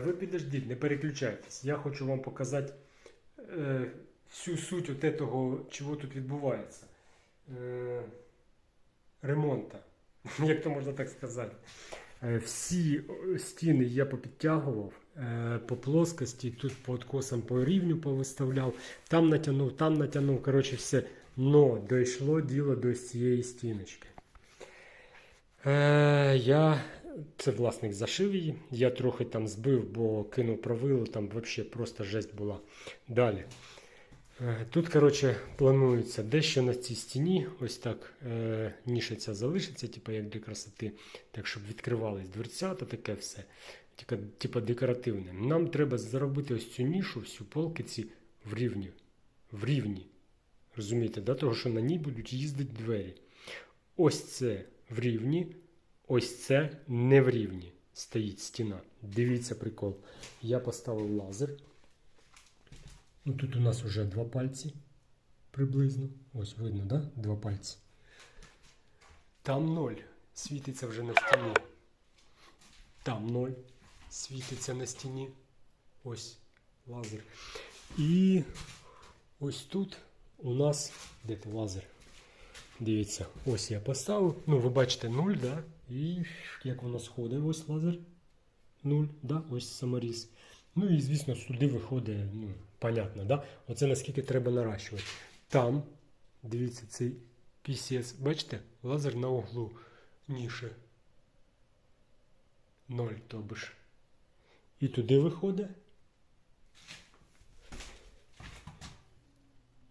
Ви підождіть, не переключайтесь. Я хочу вам показати е, всю суть от этого, чого тут відбувається. Е, ремонта, як то можна так сказати. Е, всі стіни я попідтягував е, по плоскості, тут по откосам по рівню повиставляв, там натягнув, там натягнув, коротше, все. Но дійшло діло до цієї стіночки. Е, я, це власник зашив її. Я трохи там збив, бо кинув правило, там взагалі просто жесть була. Далі. Е, Тут, коротше, планується дещо на цій стіні, ось так е, нішиця залишиться, типу, як для красоти, так, щоб відкривались дверця та таке все. Типа, декоративне. Нам треба зробити ось цю нішу, всю полки ці в рівні. В рівні. Розумієте, да? того, що на ній будуть їздити двері. Ось це в рівні, ось це не в рівні. Стоїть стіна. Дивіться прикол. Я поставив лазер. Ну, тут у нас вже два пальці приблизно. Ось видно, да? Два пальці. Там ноль. Світиться вже на стіні. Там ноль. Світиться на стіні. Ось лазер. І ось тут у нас де лазер. Дивіться, ось я поставив. Ну, ви бачите 0, да? І як воно сходить, ось лазер. 0, да? ось саморіз. Ну і звісно, сюди виходить, ну, понятно, да? Оце наскільки треба наращувати. Там, дивіться, цей пісець, бачите, лазер на углу ніші. 0, тобі ж. І туди виходить.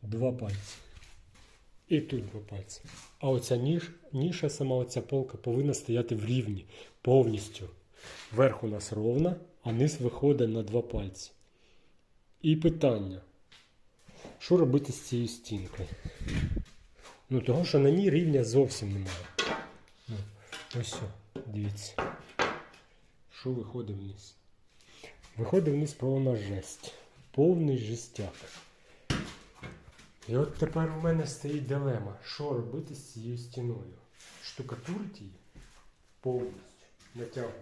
Два пальці. І тут два пальці. А оця ніж, ніша, сама оця полка повинна стояти в рівні повністю. Верх у нас ровна, а низ виходить на два пальці. І питання. Що робити з цією стінкою? Ну, того, що на ній рівня зовсім немає. Ну, ось дивіться. Що виходить вниз? Виходить вниз повна жесть. Повний жестяк. І от тепер у мене стоїть дилема, що робити з цією стіною. Штукатурити її повністю, натягувати.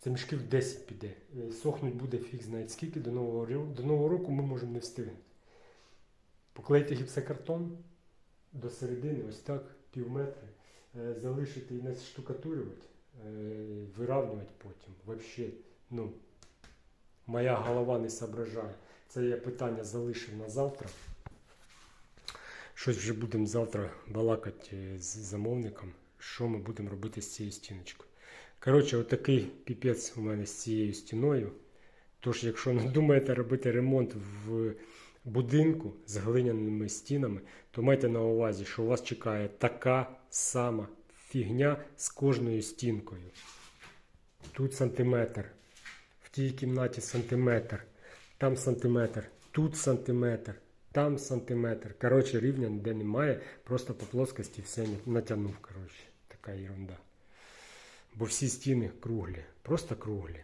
Це мішків 10 піде. Е, Сохнуть буде фіг знає скільки до нового, до нового року ми можемо не встигнути. Поклеїти гіпсокартон до середини, ось так, пів метри, е, залишити і не штукатурювати, е, виравнювати потім. Вообще, ну, моя голова не соображає. Це я питання залишив на завтра. Щось вже будемо завтра балакати е, з замовником, що ми будемо робити з цією стіночкою. Коротше, отакий піпець у мене з цією стіною. Тож, якщо не думаєте робити ремонт в будинку з глиняними стінами, то майте на увазі, що у вас чекає така сама фігня з кожною стінкою. Тут сантиметр, в тій кімнаті сантиметр, там сантиметр, тут сантиметр, там сантиметр. Коротше, рівня ніде немає, просто по плоскості все натягнув. Коротше, така ерунда. Бо всі стіни круглі, просто круглі.